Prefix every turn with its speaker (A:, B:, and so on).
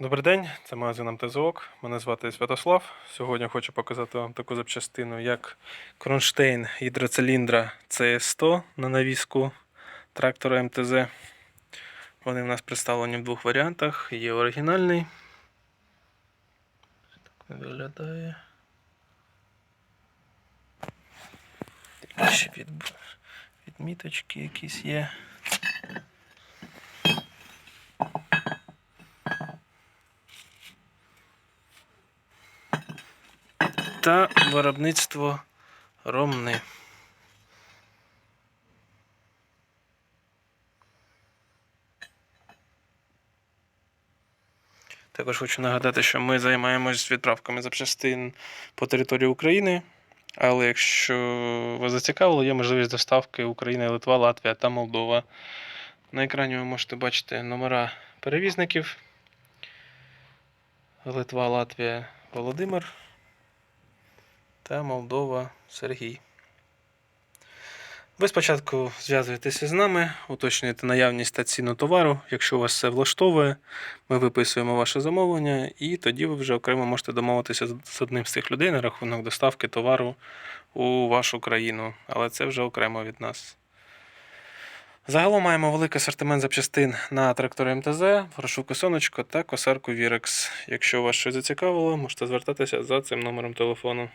A: Добрий день, це магазин МТЗОК. Мене звати Святослав. Сьогодні хочу показати вам таку запчастину, як кронштейн гідроциліндра CS100 на навіску трактора МТЗ. Вони в нас представлені в двох варіантах. Є оригінальний. Так виглядає. Ще від... відміточки якісь є. Та виробництво ромни. Також хочу нагадати, що ми займаємось відправками запчастин по території України. Але якщо вас зацікавило, є можливість доставки України, Литва, Латвія та Молдова. На екрані ви можете бачити номера перевізників. Литва, Латвія, Володимир та Молдова Сергій. Ви спочатку зв'язуєтеся з нами, уточнюєте наявність та ціну товару. Якщо у вас все влаштовує, ми виписуємо ваше замовлення, і тоді ви вже окремо можете домовитися з- одним з цих людей на рахунок доставки товару у вашу країну. Але це вже окремо від нас. Загалом маємо великий асортимент запчастин на трактори МТЗ, грошовку сонечко та косарку Вірекс. Якщо вас щось зацікавило, можете звертатися за цим номером телефону.